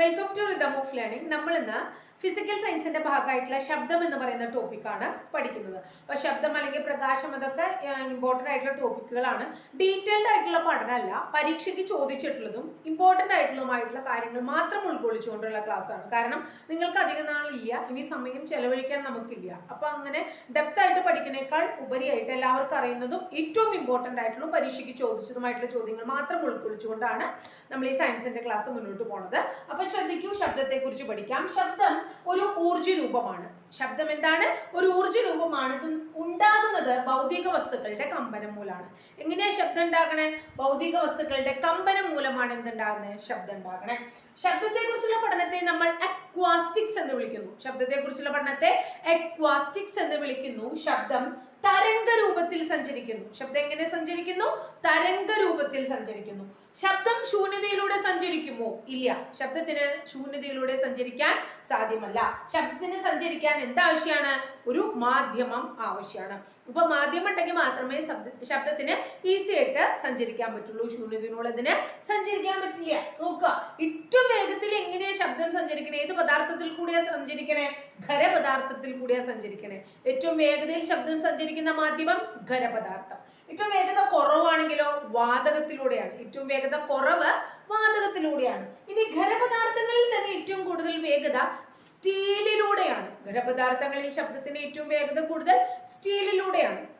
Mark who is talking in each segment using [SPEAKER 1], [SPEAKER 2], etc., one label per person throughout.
[SPEAKER 1] Welcome to rhythm of learning നമ്മൾ ഇന്ന് physical സയൻസിന്റെ ഭാഗമായിട്ടുള്ള ശബ്ദം എന്ന് പറയുന്ന ടോപ്പിക്കാണ് പഠിക്കുന്നത്. അപ്പൊ ശബ്ദം അല്ലെങ്കിൽ പ്രകാശം അതൊക്കെ ഇമ്പോർട്ടന്റ് ആയിട്ടുള്ള ടോപ്പിക്കുകളാണ് ഡീറ്റെയിൽഡ് ആയിട്ടുള്ള പഠനമല്ല പരീക്ഷയ്ക്ക് ചോദിച്ചിട്ടുള്ളതും ഇമ്പോർട്ടന്റ് ആയിട്ടുള്ളതുമായിട്ടുള്ള കാര്യങ്ങൾ മാത്രം ഉൾക്കൊള്ളിച്ചുകൊണ്ടുള്ള ക്ലാസ് ആണ്. കാരണം നിങ്ങൾക്ക് അധികം നാളില്ല ഇനി സമയം ചെലവഴിക്കാൻ നമുക്കില്ല. അപ്പൊ അങ്ങനെ ഡെപ്ത് ആയിട്ട് പഠിക്കുന്നേക്കാൾ ഉപരിയായിട്ട് എല്ലാവർക്കും അറിയുന്നതും ഏറ്റവും ഇമ്പോർട്ടന്റ് ആയിട്ടുള്ള പരീക്ഷയ്ക്ക് ചോദിച്ചതുമായിട്ടുള്ള ചോദ്യങ്ങൾ മാത്രം ഉൾക്കൊള്ളിച്ചുകൊണ്ടാണ് നമ്മൾ ഈ സയൻസിന്റെ ക്ലാസ് മുന്നോട്ട് പോണത്. അപ്പൊ ശ്രദ്ധിക്കൂ ശബ്ദത്തെ കുറിച്ച് പഠിക്കാം. ശബ്ദം ഒരു ഊർജ രൂപമാണ് ശബ്ദം എന്താണ്? ഒരു ഊർജ രൂപമാണ് ഇത് ഉണ്ടാകുന്നത് ഭൗതിക വസ്തുക്കളുടെ കമ്പനം മൂലമാണ്. എങ്ങനെയാ ശബ്ദം ഉണ്ടാകണേ? ഭൗതിക വസ്തുക്കളുടെ കമ്പനം മൂലമാണ് എന്തുണ്ടാകുന്നത്? ശബ്ദം ഉണ്ടാകണേ. ശബ്ദത്തെ കുറിച്ചുള്ള പഠനത്തെ നമ്മൾ അക്വാസ്റ്റിക്സ് എന്ന് വിളിക്കുന്നു. ശബ്ദത്തെ കുറിച്ചുള്ള പഠനത്തെ അക്വാസ്റ്റിക്സ് എന്ന് വിളിക്കുന്നു. ശബ്ദം തരംഗ രൂപത്തിൽ സഞ്ചരിക്കുന്നു. ശബ്ദം എങ്ങനെ സഞ്ചരിക്കുന്നു? തരംഗ രൂപത്തിൽ സഞ്ചരിക്കുന്നു. ശബ്ദം ശൂന്യതയിലൂടെ സഞ്ചരിക്കുമോ? ഇല്ല. ശബ്ദത്തിന് ശൂന്യതയിലൂടെ സഞ്ചരിക്കാൻ സാധ്യമല്ല. ശബ്ദത്തിന് സഞ്ചരിക്കാൻ എന്താവശ്യമാണ് ഒരു മാധ്യമം ആവശ്യമാണ് ഇപ്പൊ മാധ്യമം ഉണ്ടെങ്കിൽ മാത്രമേ ശബ്ദ ശബ്ദത്തിന് ഈസി ആയിട്ട് സഞ്ചരിക്കാൻ പറ്റുള്ളൂ. ശൂന്യതയിലൂടെ അതിന് സഞ്ചരിക്കാൻ പറ്റില്ല. നോക്കുക. ഏറ്റവും വേഗത്തിൽ എങ്ങനെയാ ശബ്ദം സഞ്ചരിക്കണേ. ഏത് പദാർത്ഥത്തിൽ കൂടിയാ സഞ്ചരിക്കണേ? ഖരപദാർത്ഥത്തിൽ കൂടിയാ സഞ്ചരിക്കണേ. ഏറ്റവും വേഗതയിൽ ശബ്ദം സഞ്ചരിക്കുന്ന മാധ്യമം ഖരപദാർത്ഥം ഏറ്റവും വേഗത കുറവാണെങ്കിലോ വാതകത്തിലൂടെയാണ്. ഏറ്റവും വേഗത കുറവ് വാതകത്തിലൂടെയാണ്. ഇനി ഖരപദാർത്ഥങ്ങളിൽ തന്നെ ഏറ്റവും കൂടുതൽ വേഗത സ്റ്റീലിലൂടെയാണ്. ഖരപദാർത്ഥങ്ങളിൽ ശബ്ദത്തിന് ഏറ്റവും വേഗത കൂടുതൽ സ്റ്റീലിലൂടെയാണ്.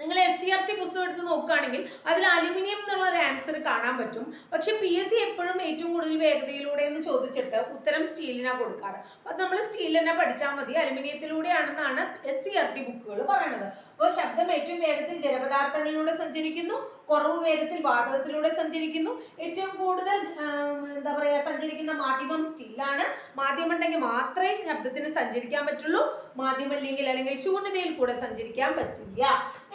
[SPEAKER 1] നിങ്ങൾ എസ് സി ആർ ടി പുസ്തകം എടുത്ത് നോക്കുകയാണെങ്കിൽ അതിൽ അലുമിനിയം എന്നുള്ള ഒരു ആൻസർ കാണാൻ പറ്റും. പക്ഷെ പി എസ് സി എപ്പോഴും ഏറ്റവും കൂടുതൽ വേഗതയിലൂടെ എന്ന് ചോദിച്ചിട്ട് ഉത്തരം സ്റ്റീലിനാണ് കൊടുക്കാറ്. അപ്പം നമ്മൾ സ്റ്റീൽ പഠിച്ചാൽ മതി. അലുമിനിയത്തിലൂടെയാണെന്നാണ് എസ് സി ആർ ടി ബുക്കുകൾ പറയുന്നത് അപ്പോൾ ശബ്ദം ഏറ്റവും വേഗത്തിൽ ജലപദാർത്ഥങ്ങളിലൂടെ സഞ്ചരിക്കുന്നു. കുറവ് വേഗത്തിൽ വാതകത്തിലൂടെ സഞ്ചരിക്കുന്നു. ഏറ്റവും കൂടുതൽ എന്താ പറയാ സഞ്ചരിക്കുന്ന മാധ്യമം സ്റ്റീലാണ് മാധ്യമം ഉണ്ടെങ്കിൽ മാത്രമേ ശബ്ദത്തിന് സഞ്ചരിക്കാൻ പറ്റുള്ളൂ. മാധ്യമം ഇല്ലെങ്കിൽ അല്ലെങ്കിൽ ശൂന്യതയിൽ കൂടെ സഞ്ചരിക്കാൻ പറ്റില്ല.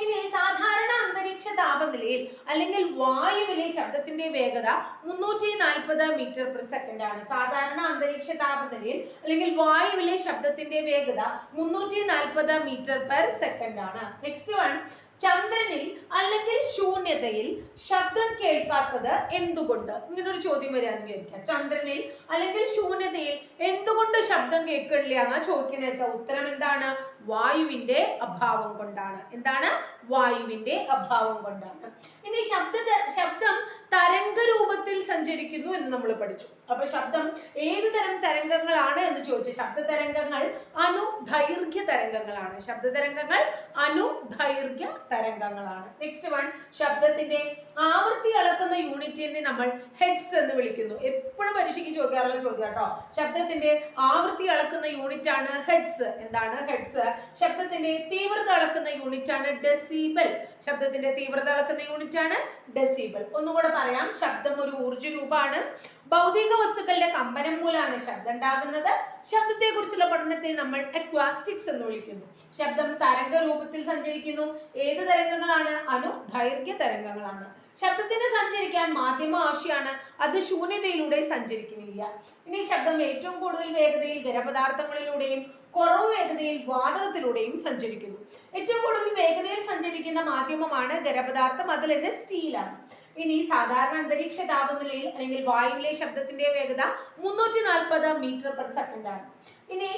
[SPEAKER 1] ഇനി സാധാരണ അന്തരീക്ഷ താപനിലയിൽ അല്ലെങ്കിൽ വായുവിലെ ശബ്ദത്തിന്റെ വേഗത മുന്നൂറ്റി നാൽപ്പത് മീറ്റർ പെർ സെക്കൻഡ് ആണ്. സാധാരണ അന്തരീക്ഷ താപനിലയിൽ അല്ലെങ്കിൽ വായുവിലെ ശബ്ദത്തിന്റെ വേഗത മുന്നൂറ്റി നാൽപ്പത് മീറ്റർ പെർ സെക്കൻഡ് ആണ്. നെക്സ്റ്റ് വൺ ചന്ദ്രനിൽ അല്ലെങ്കിൽ ശൂന്യതയിൽ ശബ്ദം കേൾക്കാത്തത് എന്തുകൊണ്ട്? ഇങ്ങനെ ഒരു ചോദ്യം വരികയെന്ന് വിചാരിക്കാം ചന്ദ്രനിൽ അല്ലെങ്കിൽ ശൂന്യതയിൽ എന്തുകൊണ്ട് ശബ്ദം കേൾക്കില്ല എന്നാ ചോദിക്കണേ വെച്ചാൽ ഉത്തരം എന്താണ്? വായുവിന്റെ അഭാവം കൊണ്ടാണ്. എന്താണ്? വായുവിന്റെ അഭാവം കൊണ്ടാണ്. ഇനി ശബ്ദ ശബ്ദം തരംഗ രൂപത്തിൽ സഞ്ചരിക്കുന്നു എന്ന് നമ്മൾ പഠിച്ചു. അപ്പൊ ശബ്ദം ഏത് തരം തരംഗങ്ങളാണ് എന്ന് ചോദിച്ചു. ശബ്ദ തരംഗങ്ങൾ അനുദൈർഘ്യ തരംഗങ്ങളാണ്. ശബ്ദ തരംഗങ്ങൾ അനുദൈർഘ്യ തരംഗങ്ങളാണ്. നെക്സ്റ്റ് വൺ ശബ്ദത്തിന്റെ ആവൃത്തി അളക്കുന്ന യൂണിറ്റിനെ നമ്മൾ ഹെഡ്സ് എന്ന് വിളിക്കുന്നു. എപ്പോഴും പരീക്ഷയ്ക്ക് ചോദിക്കാറുള്ള ചോദ്യം കേട്ടോ? ശബ്ദത്തിന്റെ ആവൃത്തി അളക്കുന്ന യൂണിറ്റ് ആണ് ഹെഡ്സ് എന്താണ് ഹെഡ്സ് ശബ്ദത്തിന്റെ തീവ്രത അളക്കുന്ന യൂണിറ്റ് ആണ് ഡെസിബൽ ശബ്ദത്തിന്റെ തീവ്രത അളക്കുന്ന യൂണിറ്റ് ആണ് ഡെസിബൽ ഒന്നുകൂടെ പറയാം ശബ്ദം ഒരു ഊർജ രൂപമാണ്. ഭൗതിക വസ്തുക്കളുടെ കമ്പനം മൂലമാണ് ശബ്ദം ഉണ്ടാകുന്നത്. ശബ്ദത്തെ കുറിച്ചുള്ള പഠനത്തെ നമ്മൾ അക്വാസ്റ്റിക്സ് എന്ന് വിളിക്കുന്നു. ശബ്ദം തരംഗ രൂപത്തിൽ സഞ്ചരിക്കുന്നു. ഏത് തരംഗങ്ങളാണ്? അനു ദൈർഘ്യ തരംഗങ്ങളാണ്. ശബ്ദത്തിന് സഞ്ചരിക്കാൻ മാധ്യമ ആവശ്യമാണ്. അത് ശൂന്യതയിലൂടെ സഞ്ചരിക്കുന്നില്ല. ഇനി ശബ്ദം ഏറ്റവും കൂടുതൽ വേഗതയിൽ ഖരപദാർത്ഥങ്ങളിലൂടെയും കുറവ് വേഗതയിൽ വാതകത്തിലൂടെയും സഞ്ചരിക്കുന്നു. ഏറ്റവും കൂടുതൽ വേഗതയിൽ സഞ്ചരിക്കുന്ന മാധ്യമമാണ് ഖരപദാർത്ഥം. അതിൽ തന്നെ സ്റ്റീലാണ്. ഇനി സാധാരണ അന്തരീക്ഷ താപനിലയിൽ അല്ലെങ്കിൽ വായുവിലെ ശബ്ദത്തിന്റെ വേഗത മുന്നൂറ്റി നാൽപ്പത് മീറ്റർ പെർ സെക്കൻഡ് ആണ് ഇനി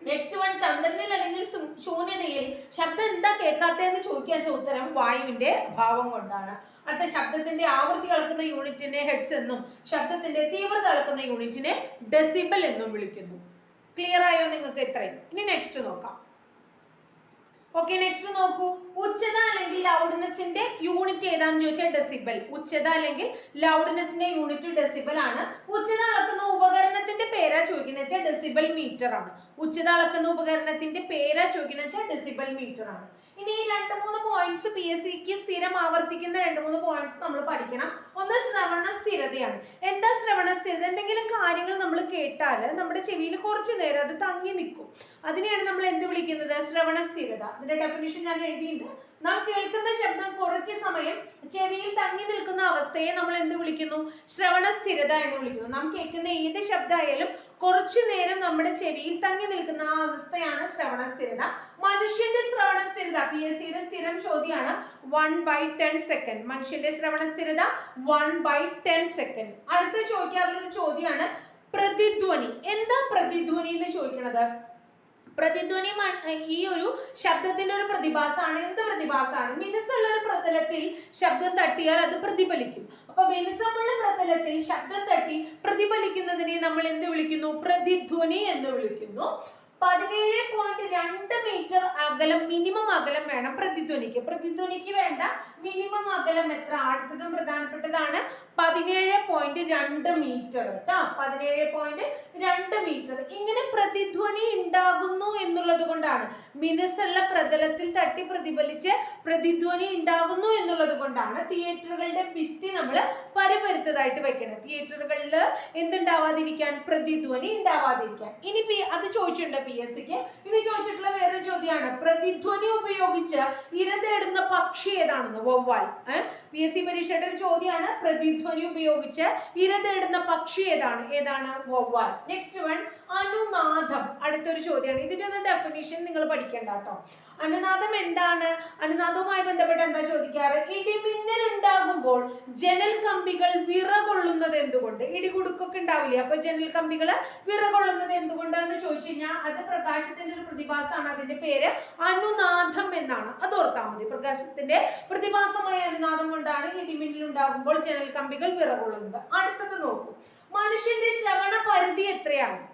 [SPEAKER 1] നെക്സ്റ്റ് വൺ ചന്ദ്രനിൽ അല്ലെങ്കിൽ ശൂന്യതയിൽ ശബ്ദം എന്താ കേൾക്കാത്തതെന്ന് ചോദിക്കാൻ ഉത്തരം വായുവിന്റെ അഭാവം കൊണ്ടാണ്. അടുത്ത ശബ്ദത്തിന്റെ ആവൃത്തി അളക്കുന്ന യൂണിറ്റിനെ ഹെഡ്സ് എന്നും ശബ്ദത്തിന്റെ തീവ്രത അളക്കുന്ന യൂണിറ്റിനെ ഡെസിബൽ എന്നും വിളിക്കുന്നു. ക്ലിയർ ആയോ നിങ്ങൾക്ക് ഇത്രയും? ഇനി നെക്സ്റ്റ് നോക്കാം. ഓക്കെ നെക്സ്റ്റ് നോക്കൂ. ഉച്ചത അല്ലെങ്കിൽ ലൗഡ്നെസിന്റെ യൂണിറ്റ് ഏതാന്ന് ചോദിച്ചാൽ ഡെസിബൽ ഉച്ചത അല്ലെങ്കിൽ ലൗഡ്നെസിന്റെ യൂണിറ്റ് ഡെസിബൽ ആണ്. ഉച്ചത അളക്കുന്ന ഉപകരണത്തിന്റെ പേരാ ചോദിക്കുന്നത് വെച്ചാൽ ഡെസിബൽ മീറ്റർ ആണ്. ഉച്ചത അളക്കുന്ന ഉപകരണത്തിന്റെ പേരാ ചോദിക്കുന്നത് വെച്ചാൽ ഡെസിബൽ മീറ്റർ ആണ്. ഇനി ഈ രണ്ട് മൂന്ന് പോയിന്റ്സ് പി എസ് സിക്ക് സ്ഥിരം ആവർത്തിക്കുന്ന രണ്ട് മൂന്ന് പോയിന്റ്സ് നമ്മൾ പഠിക്കണം. ഒന്ന് ശ്രവണ സ്ഥിരതയാണ്. എന്താ ശ്രവണ സ്ഥിരത? എന്തെങ്കിലും കാര്യങ്ങൾ നമ്മൾ കേട്ടാൽ നമ്മുടെ ചെവിയിൽ കുറച്ചു നേരം അത് തങ്ങി നിൽക്കും. അതിനെയാണ് നമ്മൾ എന്ത് വിളിക്കുന്നത്? ശ്രവണ സ്ഥിരത. അതിന്റെ ഡെഫിനിഷൻ ഞാൻ എഴുതിയിട്ടുണ്ട്. നാം കേൾക്കുന്ന ശബ്ദം കുറച്ച് സമയം ചെവിയിൽ തങ്ങി നിൽക്കുന്ന അവസ്ഥയെ നമ്മൾ എന്ത് വിളിക്കുന്നു? ശ്രവണ സ്ഥിരത എന്ന് വിളിക്കുന്നു. നാം കേൾക്കുന്ന ഏത് ശബ്ദമായാലും കുറച്ചു നേരം നമ്മുടെ ചെവിയിൽ തങ്ങി നിൽക്കുന്ന ആ അവസ്ഥയാണ് ശ്രവണ സ്ഥിരത. മനുഷ്യന്റെ ശ്രവണ സ്ഥിരത പി എസ് സിയുടെ സ്ഥിരം ചോദ്യമാണ് വൺ ബൈ ടെൻ സെക്കൻഡ് മനുഷ്യന്റെ ശ്രവണ സ്ഥിരത വൺ ബൈ ടെൻ സെക്കൻഡ് അടുത്ത ചോദിക്കാറുള്ള ചോദ്യമാണ് പ്രതിധ്വനി. എന്താ പ്രതിധ്വനി എന്ന് ചോദിക്കുന്നത് മ- ഈ ഒരു ശബ്ദത്തിന്റെ ഒരു പ്രതിഭാസമാണ്. എന്ത് പ്രതിഭാസമാണ്? മിനുസമുള്ള ഒരു പ്രതലത്തിൽ ശബ്ദം തട്ടിയാൽ അത് പ്രതിഫലിക്കും. അപ്പൊ മിനുസമുള്ള പ്രതലത്തിൽ ശബ്ദം തട്ടി പ്രതിഫലിക്കുന്നതിനെ നമ്മൾ എന്ത് വിളിക്കുന്നു? പ്രതിധ്വനി എന്ന് വിളിക്കുന്നു. പതിനേഴ് പോയിന്റ് രണ്ട് മീറ്റർ അകലം മിനിമം അകലം വേണം പ്രതിധ്വനിക്ക്. പ്രതിധ്വനിക്ക് വേണ്ട മിനിമം അകലം എത്ര? അടുത്തതും പ്രധാനപ്പെട്ടതാണ് പതിനേഴ് പോയിന്റ് രണ്ട് മീറ്റർ കേട്ടോ പതിനേഴ് പോയിന്റ് രണ്ട് മീറ്റർ ഇങ്ങനെ പ്രതിധ്വനി ഉണ്ടാകുന്നു എന്നുള്ളത് കൊണ്ടാണ്. മിനുസുള്ള പ്രതലത്തിൽ തട്ടി പ്രതിഫലിച്ച് പ്രതിധ്വനി ഉണ്ടാകുന്നു എന്നുള്ളത് കൊണ്ടാണ് തിയേറ്ററുകളുടെ ഭിത്തി നമ്മൾ പരിപരുത്തതായിട്ട് വെക്കണം. തിയേറ്ററുകളിൽ എന്തുണ്ടാവാതിരിക്കാൻ പ്രതിധ്വനി ഉണ്ടാവാതിരിക്കാൻ. ഇനി പി അത് ചോദിച്ചിട്ടുണ്ട് പി എസ് സിക്ക് ഇനി ചോദിച്ചിട്ടുള്ള വേറൊരു ചോദ്യമാണ്. പ്രതിധ്വനി ഉപയോഗിച്ച് ഇര തേടുന്ന പക്ഷി ഏതാണെന്ന്? വവ്വാൽ. പി എസ് സി പരീക്ഷയുടെ ഒരു ചോദ്യമാണ്. പ്രതിധ്വനി ഉപയോഗിച്ച് ഇര തേടുന്ന പക്ഷി ഏതാണ്? ഏതാണ്? വവ്വാൽ. നെക്സ്റ്റ് വൺ അനുനാദം അടുത്തൊരു ചോദ്യമാണ് ഇതിന്റെ ഡെഫിനിഷൻ നിങ്ങൾ പഠിക്കേണ്ട കേട്ടോ. അനുനാദം എന്താണ്? അനുനാദവുമായി ബന്ധപ്പെട്ട് എന്താ ചോദിക്കാറ്? ഇടിമിന്നൽ ഉണ്ടാകുമ്പോൾ ജനൽ കമ്പികൾ വിറകൊള്ളുന്നത് എന്തുകൊണ്ട്? ഇടികുടുക്കൊക്കെ ഉണ്ടാവില്ലേ? അപ്പൊ ജനൽ കമ്പികൾ വിറകൊള്ളുന്നത് എന്തുകൊണ്ടാന്ന് ചോദിച്ചു കഴിഞ്ഞാൽ അത് പ്രകാശത്തിന്റെ ഒരു പ്രതിഭാസമാണ്. അതിന്റെ പേര് അനുനാദം എന്നാണ്. അത് ഓർത്താൽ മതി. പ്രകാശത്തിന്റെ പ്രതിഭാസമായ അനുനാദം കൊണ്ടാണ് ഇടി മിന്നൽ ഉണ്ടാകുമ്പോൾ ജനൽ കമ്പികൾ വിറകൊള്ളുന്നത്. അടുത്തത് നോക്കൂ. മനുഷ്യന്റെ ശ്രവണ പരിധി എത്രയാണ്?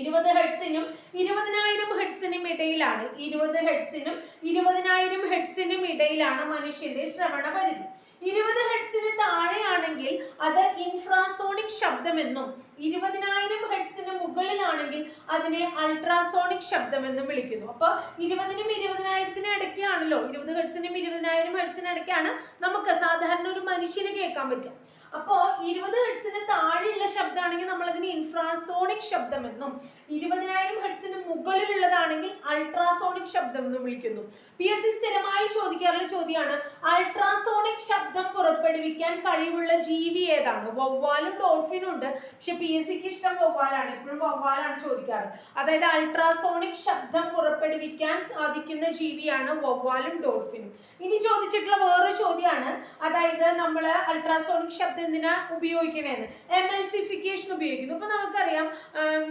[SPEAKER 1] ഇരുപത് ഹെഡ്സിനും ഇരുപതിനായിരം ഹെഡ്സിനും ഇടയിലാണ്. ഇരുപത് ഹെഡ്സിനും ഇരുപതിനായിരം ഹെഡ്സിനും ഇടയിലാണ് മനുഷ്യന്റെ ശ്രവണ പരിധി. ഇരുപത് ഹെഡ്സിന് താഴെയാണെങ്കിൽ അത് ഇൻഫ്രാസോണിക് ശബ്ദമെന്നും ഇരുപതിനായിരം ഹെഡ്സിന് മുകളിലാണെങ്കിൽ അതിനെ അൾട്രാസോണിക് ശബ്ദമെന്നും വിളിക്കുന്നു. അപ്പൊ ഇരുപതിനും ഇരുപതിനായിരത്തിനും ഇടയ്ക്കാണല്ലോ ഇരുപത് ഹെഡ്സിനും ഇരുപതിനായിരം ഹെഡ്സിനും ഇടയ്ക്കാണ് നമുക്ക് സാധാരണ ഒരു മനുഷ്യന് കേൾക്കാൻ പറ്റുക. അപ്പോ ഇരുപത് ഹെഡ്സിന് താഴെയുള്ള ശബ്ദമാണെങ്കിൽ നമ്മൾ അതിന് ഇൻഫ്രാസോണിക് ശബ്ദം എന്നും ഇരുപതിനായിരം ഹെഡ്സിന് മുകളിലുള്ളതാണെങ്കിൽ അൾട്രാസോണിക് ശബ്ദം എന്നും വിളിക്കുന്നു. പി എസ് സി സ്ഥിരമായി ചോദിക്കാറുള്ള ചോദ്യമാണ് അൾട്രാസോണിക് ശബ്ദം പുറപ്പെടുവിക്കാൻ കഴിവുള്ള ജീവി ഏതാണ്? വവ്വാലും ഡോൾഫിനും ഉണ്ട് പക്ഷെ പി എസ് സിക്ക് ഇഷ്ടം വവ്വാലാണ് എപ്പോഴും വവ്വാലാണ് ചോദിക്കാറ്. അതായത് അൾട്രാസോണിക് ശബ്ദം പുറപ്പെടുവിക്കാൻ സാധിക്കുന്ന ജീവിയാണ് വവ്വാലും ഡോൾഫിനും. ഇനി ചോദിച്ചിട്ടുള്ള വേറൊരു ചോദ്യമാണ് അതായത് നമ്മൾ അൾട്രാസോണിക് ശബ്ദം എന്തിനാ ഉപയോഗിക്കണേന്ന്? എമൽസിഫിക്കേഷൻ ഉപയോഗിക്കുന്നു. ഇപ്പൊ നമുക്കറിയാം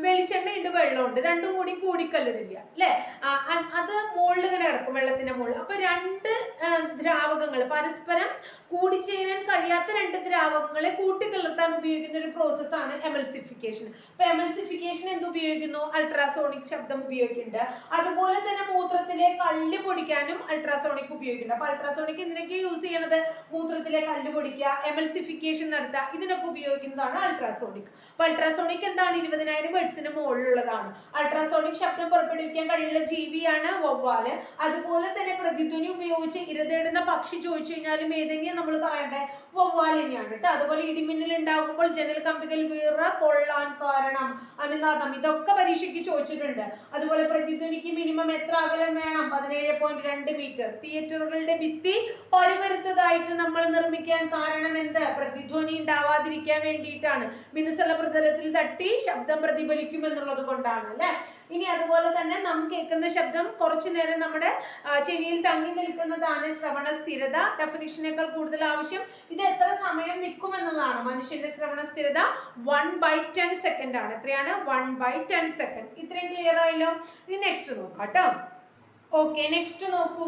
[SPEAKER 1] വെളിച്ചെണ്ണ ഉണ്ട് വെള്ളമുണ്ട്. രണ്ടും കൂടി കൂടിക്കലരില്ല അല്ലെ? അത് മുകളിൽ ഇങ്ങനെ കിടക്കും വെള്ളത്തിന്റെ മുകളിൽ അപ്പൊ രണ്ട് ദ്രാവകങ്ങൾ. പരസ്പരം കൂടിച്ചേരാൻ കഴിയാത്ത രണ്ട് ദ്രാവകങ്ങളെ കൂട്ടിക്കലർത്താൻ ഉപയോഗിക്കുന്ന ഒരു പ്രോസസ്സാണ് എമൽസിഫിക്കേഷൻ. അപ്പൊ എമൽസിഫിക്കേഷൻ എന്ത് ഉപയോഗിക്കുന്നു? അൾട്രാസോണിക് ശബ്ദം ഉപയോഗിക്കുന്നുണ്ട്. അതുപോലെ തന്നെ മൂത്രത്തിലെ കല്ല് പൊടിക്കാനും അൾട്രാസോണിക് ഉപയോഗിക്കുന്നുണ്ട്. അപ്പൊ അൾട്രാസോണിക് എന്തിനൊക്കെ യൂസ് ചെയ്യണത്? മൂത്രത്തിലെ കല്ല് പൊടിക്കുക എമൽസിഫിക്കേഷൻ നടത്തുക ഇതിനൊക്കെ ഉപയോഗിക്കുന്നതാണ് അൾട്രാസോണിക്. അപ്പൊ അൾട്രാസോണിക് എന്താണ്? ഇരുപതിനായിരം വേർഡ്സിന് മുകളിലുള്ളതാണ്. അൾട്രാസോണിക് ശബ്ദം പുറപ്പെടുവിക്കാൻ കഴിയുള്ള ജീവിയാണ് വവ്വാൽ. അതുപോലെ തന്നെ പ്രതിധ്വനി ഉപയോഗിച്ച് ഇരതേടുന്ന പക്ഷി ചോദിച്ചു കഴിഞ്ഞാലും ഏതെങ്കിലും നമ്മൾ പറയണ്ടേ? വവ്വാൽ തന്നെയാണ് കേട്ടോ അതുപോലെ ഇടിമിന്നൽ ഉണ്ടാകുമ്പോൾ ജനൽ കമ്പികൾ വീറ കൊള്ളാൻ കാരണം അനുനാദം. ഇതൊക്കെ പരീക്ഷയ്ക്ക് ചോദിച്ചിട്ടുണ്ട്. അതുപോലെ പ്രതിധ്വനിക്ക് മിനിമം എത്ര അകലം വേണം? പതിനേഴ് പോയിന്റ് രണ്ട് മീറ്റർ തിയേറ്ററുകളുടെ ഭിത്തി പരിവരുത്തതായിട്ട് നമ്മൾ നിർമ്മിക്കാൻ കാരണം എന്ത്? പ്രതിധ്വനി ഉണ്ടാവാതിരിക്കാൻ വേണ്ടിയിട്ടാണ്. മിനുസുള്ള പ്രതലത്തിൽ തട്ടി ശബ്ദം പ്രതിഫലിക്കും എന്നുള്ളത് കൊണ്ടാണ് അല്ലെ? ഇനി അതുപോലെ തന്നെ നാം കേൾക്കുന്ന ശബ്ദം കുറച്ചു നേരം നമ്മുടെ ചെവിയിൽ തങ്ങി നിൽക്കുന്നതാണ് ശ്രവണ സ്ഥിരത. ഡെഫിനിഷനേക്കാൾ കൂടുതൽ ആവശ്യം. ഇത് എത്ര സമയം നിൽക്കും എന്നുള്ളതാണ്. മനുഷ്യന്റെ ശ്രവണ സ്ഥിരത വൺ ബൈ ടെൻ സെക്കൻഡ് ആണ്. എത്രയാണ്? വൺ ബൈ ടെൻ സെക്കൻഡ് ഇത്രയും ക്ലിയർ ആയല്ലോ? ഇനി നെക്സ്റ്റ് നോക്കാം കേട്ടോ ഓക്കെ നെക്സ്റ്റ് നോക്കൂ.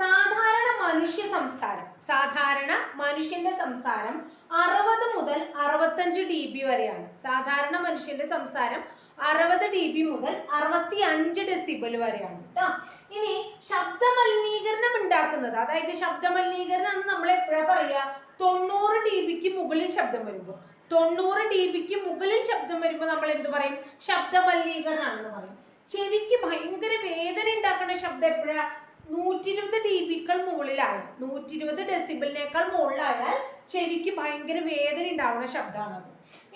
[SPEAKER 1] സാധാരണ മനുഷ്യ സംസാരം സാധാരണ മനുഷ്യന്റെ സംസാരം അറുപത് മുതൽ അറുപത്തഞ്ച് ഡി ബി വരെയാണ്. സാധാരണ മനുഷ്യന്റെ സംസാരം അറുപത് ഡി ബി മുതൽ അറുപത്തി അഞ്ച് ഡെസിബൽ വരെയാണ് കേട്ടോ. ഇനി ശബ്ദ മലിനീകരണം ഉണ്ടാക്കുന്നത് അതായത് ശബ്ദ മലിനീകരണം എന്ന് നമ്മൾ എപ്പോഴാ പറയാ തൊണ്ണൂറ് ഡി ബിക്ക് മുകളിൽ ശബ്ദം വരുമ്പോൾ തൊണ്ണൂറ് ഡി ബിക്ക് മുകളിൽ ശബ്ദം വരുമ്പോൾ നമ്മൾ എന്ത് പറയും? ശബ്ദമലിനീകരണമാണെന്ന് പറയും. ചെവിക്ക് ഭയങ്കര വേദന ഉണ്ടാക്കുന്ന ശബ്ദം എപ്പോഴാ? നൂറ്റി ഇരുപത് ഡി ബിക്കൾ മുകളിലായാൽ നൂറ്റി ഇരുപത് ഡെസിബിളിനേക്കാൾ മുകളിലായാൽ ചെവിക്ക് ഭയങ്കര വേദന ഉണ്ടാവുന്ന ശബ്ദമാണത്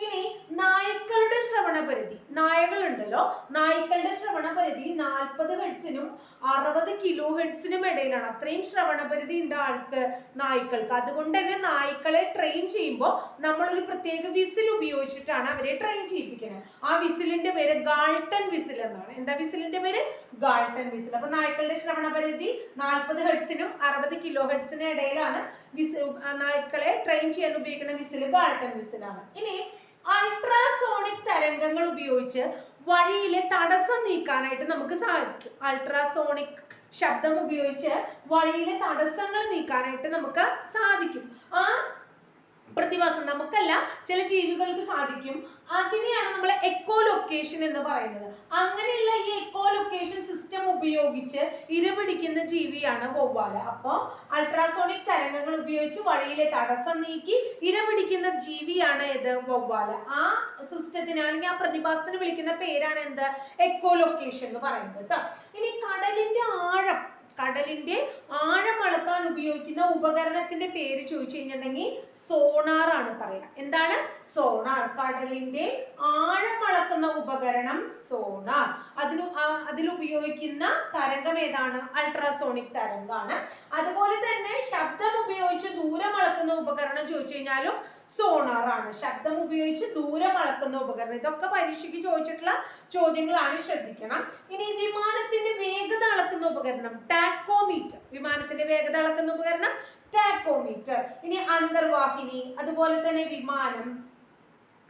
[SPEAKER 1] ഇനി നായ്ക്കളുടെ ശ്രവണ പരിധി നായകളുണ്ടല്ലോ. നായ്ക്കളുടെ ശ്രവണ പരിധി നാൽപ്പത് ഹെഡ്സിനും അറുപത് കിലോ ഹെഡ്സിനും ഇടയിലാണ്. അത്രയും ശ്രവണ പരിധി ഉണ്ട് ആൾക്ക് നായ്ക്കൾക്ക്. അതുകൊണ്ട് തന്നെ നായ്ക്കളെ ട്രെയിൻ ചെയ്യുമ്പോൾ നമ്മളൊരു പ്രത്യേക വിസിൽ ഉപയോഗിച്ചിട്ടാണ് അവരെ ട്രെയിൻ ചെയ്യിപ്പിക്കുന്നത് ആ വിസിലിന്റെ പേര് ഗാൾട്ടൺ വിസിൽ എന്നാണ്. എന്താ വിസിലിന്റെ പേര്? Galton whistle. അപ്പൊ നായ്ക്കളുടെ ശ്രവണ പരിധി നാൽപ്പത് ഹെഡ്സിനും അറുപത് കിലോ ഹെഡ്സിനും ഇടയിലാണ് വിസിൽ നായ്ക്കളെ ട്രെയിൻ ചെയ്യാൻ ഉപയോഗിക്കുന്ന വിസിൽ ഗാൾട്ടൺ വിസിലാണ്. ഇനി അൾട്രാസോണിക് തരംഗങ്ങൾ ഉപയോഗിച്ച് വഴിയിലെ തടസ്സം നീക്കാനായിട്ട് നമുക്ക് സാധിക്കും. അൾട്രാസോണിക് ശബ്ദം ഉപയോഗിച്ച് വഴിയിലെ തടസ്സങ്ങൾ നീക്കാനായിട്ട് നമുക്ക് സാധിക്കും. ആ പ്രതിഭാസം നമുക്കല്ല ചില ജീവികൾക്ക് സാധിക്കും. അതിനെയാണ് നമ്മൾ എക്കോ ലൊക്കേഷൻ എന്ന് പറയുന്നത്. അങ്ങനെയുള്ള ഈ എക്കോ ലൊക്കേഷൻ സിസ്റ്റം ഉപയോഗിച്ച് ഇരപിടിക്കുന്ന ജീവിയാണ് വവ്വാല. അപ്പോൾ അൾട്രാസോണിക് തരംഗങ്ങൾ ഉപയോഗിച്ച് വഴിയിലെ തടസ്സം നീക്കി ഇരപിടിക്കുന്ന ജീവിയാണ് ഇത് വവ്വാല. ആ സിസ്റ്റത്തിനാണെങ്കിൽ ആ പ്രതിഭാസത്തിന് വിളിക്കുന്ന പേരാണ് എന്ത്? എക്കോ ലൊക്കേഷൻ എന്ന് പറയുന്നത് കേട്ടോ ഇനി കടലിന്റെ ആഴം. കടലിന്റെ ആഴം അളക്കാൻ ഉപയോഗിക്കുന്ന ഉപകരണത്തിന്റെ പേര് ചോദിച്ചു കഴിഞ്ഞിട്ടുണ്ടെങ്കിൽ സോണാർ ആണ് പറയാ. എന്താണ്? സോണാർ. കടലിന്റെ ആഴം അളക്കുന്ന ഉപകരണം സോണാർ. അതിന് അതിൽ ഉപയോഗിക്കുന്ന തരംഗം ഏതാണ്? അൾട്രാസോണിക് തരംഗമാണ്. അതുപോലെ തന്നെ ശബ്ദം ഉപയോഗിച്ച് ദൂരം അളക്കുന്ന ഉപകരണം ചോദിച്ചു കഴിഞ്ഞാലും ആണ്. ശബ്ദം ഉപയോഗിച്ച് ദൂരം അളക്കുന്ന ഉപകരണം. ഇതൊക്കെ പരീക്ഷയ്ക്ക് ചോദിച്ചിട്ടുള്ള ചോദ്യങ്ങളാണ്. ശ്രദ്ധിക്കണം. ഇനി വിമാനത്തിന്റെ വേഗത അളക്കുന്ന ഉപകരണം. ടാക്കോമീറ്റർ. വിമാനത്തിന്റെ വേഗത അളക്കുന്ന ഉപകരണം ടാക്കോമീറ്റർ. ഇനി അന്തർവാഹിനി അതുപോലെ തന്നെ വിമാനം.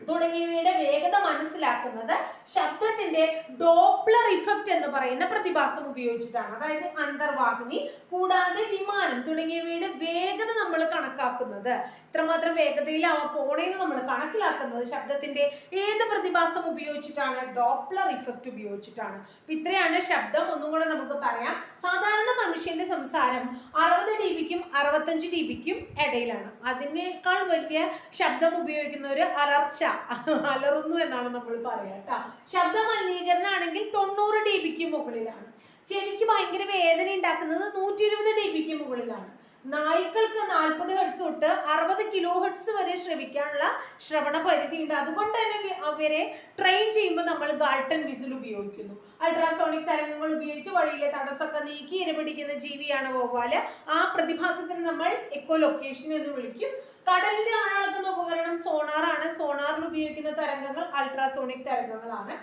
[SPEAKER 1] തുടങ്ങിയവയുടെ വേഗത മനസ്സിലാക്കുന്നത് ശബ്ദത്തിന്റെ ഡോപ്ലർ ഇഫക്റ്റ് എന്ന് പറയുന്ന പ്രതിഭാസം ഉപയോഗിച്ചിട്ടാണ്. അതായത് അന്തർവാഹിനി കൂടാതെ വിമാനം തുടങ്ങിയവയുടെ വേഗത നമ്മൾ കണക്കാക്കുന്നത്. ഇത്രമാത്രം വേഗതയിൽ അവ പോണേന്ന് നമ്മൾ കണക്കിലാക്കുന്നത്. ശബ്ദത്തിന്റെ ഏത് പ്രതിഭാസം ഉപയോഗിച്ചിട്ടാണ്? ഡോപ്ലർ ഇഫക്റ്റ് ഉപയോഗിച്ചിട്ടാണ്. ഇത്രയാണ് ശബ്ദം. ഒന്നും കൂടെ നമുക്ക് പറയാം. സാധാരണ മനുഷ്യന്റെ സംസാരം അറുപത് ഡി ബിക്കും അറുപത്തഞ്ച് ഡി ബിക്കും ഇടയിലാണ്. അതിനേക്കാൾ വലിയ ശബ്ദം ഉപയോഗിക്കുന്ന ഒരു അലർച്ച അലറുന്നു എന്നാണ് നമ്മൾ പറയാം കേട്ടോ. ശബ്ദ മലിനീകരണമാണെങ്കിൽ തൊണ്ണൂറ് ഡി ബിക്ക് മുകളിലാണ്. ചെവിക്ക് ഭയങ്കര വേദന ഉണ്ടാക്കുന്നത് നൂറ്റി ഇരുപത് ഡി ബിക്ക് മുകളിലാണ്. നായ്ക്കൾക്ക് നാൽപ്പത് ഹെഡ്സ് തൊട്ട് അറുപത് കിലോ ഹെഡ്സ് വരെ ശ്രവിക്കാനുള്ള ശ്രവണ പരിധി ഉണ്ട്. അതുകൊണ്ട് തന്നെ അവരെ ട്രെയിൻ ചെയ്യുമ്പോൾ നമ്മൾ ഗാൾട്ടൻ വിസിൽ ഉപയോഗിക്കുന്നു. അൾട്രാസോണിക് തരംഗങ്ങൾ ഉപയോഗിച്ച് വഴിയിലെ തടസ്സമൊക്കെ നീക്കി ഇരപിടിക്കുന്ന ജീവിയാണ് വവ്വാൽ. ആ പ്രതിഭാസത്തിന് നമ്മൾ എക്കോ ലൊക്കേഷൻ എന്ന് വിളിക്കും. കടലിന്റെ ആഴക്കുന്ന ഉപകരണം സോണാർ ആണ് സോണാറിൽ ഉപയോഗിക്കുന്ന തരംഗങ്ങൾ അൾട്രാസോണിക് തരംഗങ്ങളാണ്.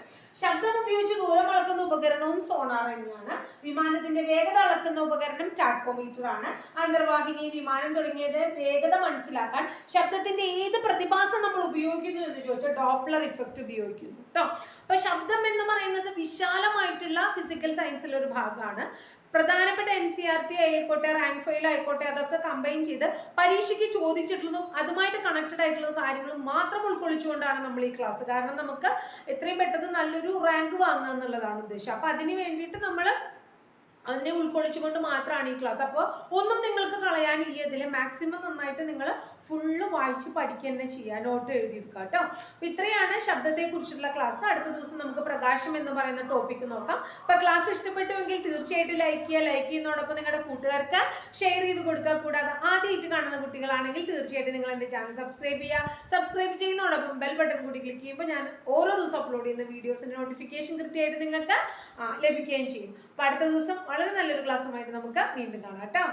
[SPEAKER 1] ശബ്ദം ഉപയോഗിച്ച് ദൂരം അളക്കുന്ന ഉപകരണവും സോണാർ തന്നെയാണ്. വിമാനത്തിന്റെ വേഗത അളക്കുന്ന ഉപകരണം ടാക്കോമീറ്റർ ആണ് അന്തർവാഹിനി വിമാനം തുടങ്ങിയത് വേഗത മനസ്സിലാക്കാൻ ശബ്ദത്തിന്റെ ഏത് പ്രതിഭാസം നമ്മൾ ഉപയോഗിക്കുന്നു എന്ന് ചോദിച്ചാൽ ഡോപ്ലർ ഇഫക്റ്റ് ഉപയോഗിക്കുന്നു കേട്ടോ അപ്പൊ ശബ്ദം എന്ന് പറയുന്നത് വിശാലമായിട്ടുള്ള ഫിസിക്കൽ സയൻസിലെ ഒരു ഭാഗമാണ്. പ്രധാനപ്പെട്ട എൻ സി ആർ ടി ആയിക്കോട്ടെ റാങ്ക് ഫയൽ ആയിക്കോട്ടെ അതൊക്കെ കമ്പൈൻ ചെയ്ത് പരീക്ഷയ്ക്ക് ചോദിച്ചിട്ടുള്ളതും അതുമായിട്ട് കണക്റ്റഡ് ആയിട്ടുള്ള കാര്യങ്ങളും മാത്രം ഉൾക്കൊള്ളിച്ചുകൊണ്ടാണ് നമ്മൾ ഈ ക്ലാസ് കാരണം നമുക്ക് എത്രയും പെട്ടെന്ന് നല്ലൊരു റാങ്ക് വാങ്ങുക എന്നുള്ളതാണ് ഉദ്ദേശം. അപ്പൊ അതിന് വേണ്ടിയിട്ട് നമ്മൾ അതിനെ ഉൾക്കൊള്ളിച്ചുകൊണ്ട് മാത്രമാണ് ഈ ക്ലാസ് അപ്പോൾ ഒന്നും നിങ്ങൾക്ക് കളയാനില്ല. മാക്സിമം നന്നായിട്ട് നിങ്ങൾ ഫുള്ള് വായിച്ച് പഠിക്കുക തന്നെ ചെയ്യുക നോട്ട് എഴുതിയെടുക്കുക കേട്ടോ. അപ്പം ഇത്രയാണ് ശബ്ദത്തെക്കുറിച്ചുള്ള ക്ലാസ് അടുത്ത ദിവസം നമുക്ക് പ്രകാശം എന്ന് പറയുന്ന ടോപ്പിക്ക് നോക്കാം. അപ്പം ക്ലാസ് ഇഷ്ടപ്പെട്ടുവെങ്കിൽ തീർച്ചയായിട്ടും ലൈക്ക് ചെയ്യുക. ലൈക്ക് ചെയ്യുന്നതോടൊപ്പം നിങ്ങളുടെ കൂട്ടുകാർക്ക് ഷെയർ ചെയ്ത് കൊടുക്കുക. കൂടാതെ ആദ്യമായിട്ട് കാണുന്ന കുട്ടികളാണെങ്കിൽ തീർച്ചയായിട്ടും നിങ്ങൾ എന്റെ ചാനൽ സബ്സ്ക്രൈബ് ചെയ്യുക. സബ്സ്ക്രൈബ് ചെയ്യുന്നതോടൊപ്പം ബെൽ ബട്ടൺ കൂടി ക്ലിക്ക് ചെയ്യുമ്പോൾ ഞാൻ ഓരോ ദിവസം അപ്ലോഡ് ചെയ്യുന്ന വീഡിയോസിന്റെ നോട്ടിഫിക്കേഷൻ കൃത്യമായിട്ട് നിങ്ങൾക്ക് ലഭിക്കുകയും ചെയ്യും. അപ്പോൾ അടുത്ത ദിവസം വളരെ നല്ലൊരു ക്ലാസ്സുമായിട്ട് നമുക്ക് വീണ്ടും കാണാം കേട്ടോ.